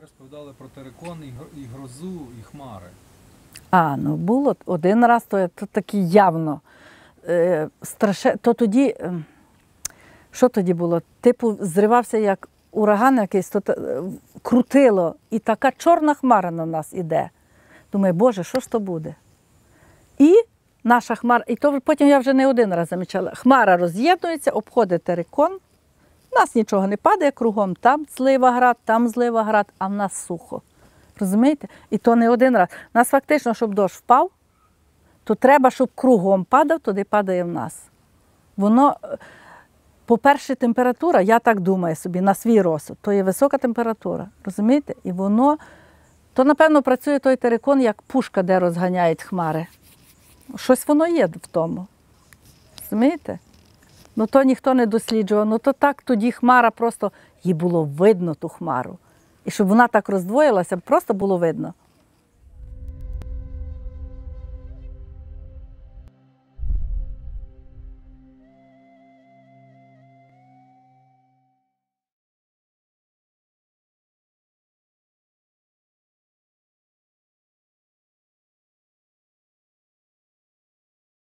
Розповідали про терикон, і грозу, і хмари. А, ну було один раз, то, то такі явно. Е, страше... То тоді, ем, що тоді було? Типу, зривався як ураган якийсь, то е, крутило, і така чорна хмара на нас іде. Думаю, Боже, що ж то буде? І наша хмара, і то потім я вже не один раз замічала. Хмара роз'єднується, обходить терикон. У нас нічого не падає кругом, там злива град, там злива град, а в нас сухо. Розумієте? І то не один раз. У нас фактично, щоб дощ впав, то треба, щоб кругом падав, туди падає в нас. Воно, е, по-перше, температура, я так думаю собі, на свій розсуд, то є висока температура. Розумієте? І воно, то, напевно, працює той терикон, як пушка, де розганяють хмари. Щось воно є в тому. Розумієте? Ну то ніхто не досліджував. Ну то так тоді хмара просто їй було видно ту хмару. І щоб вона так роздвоїлася, просто було видно.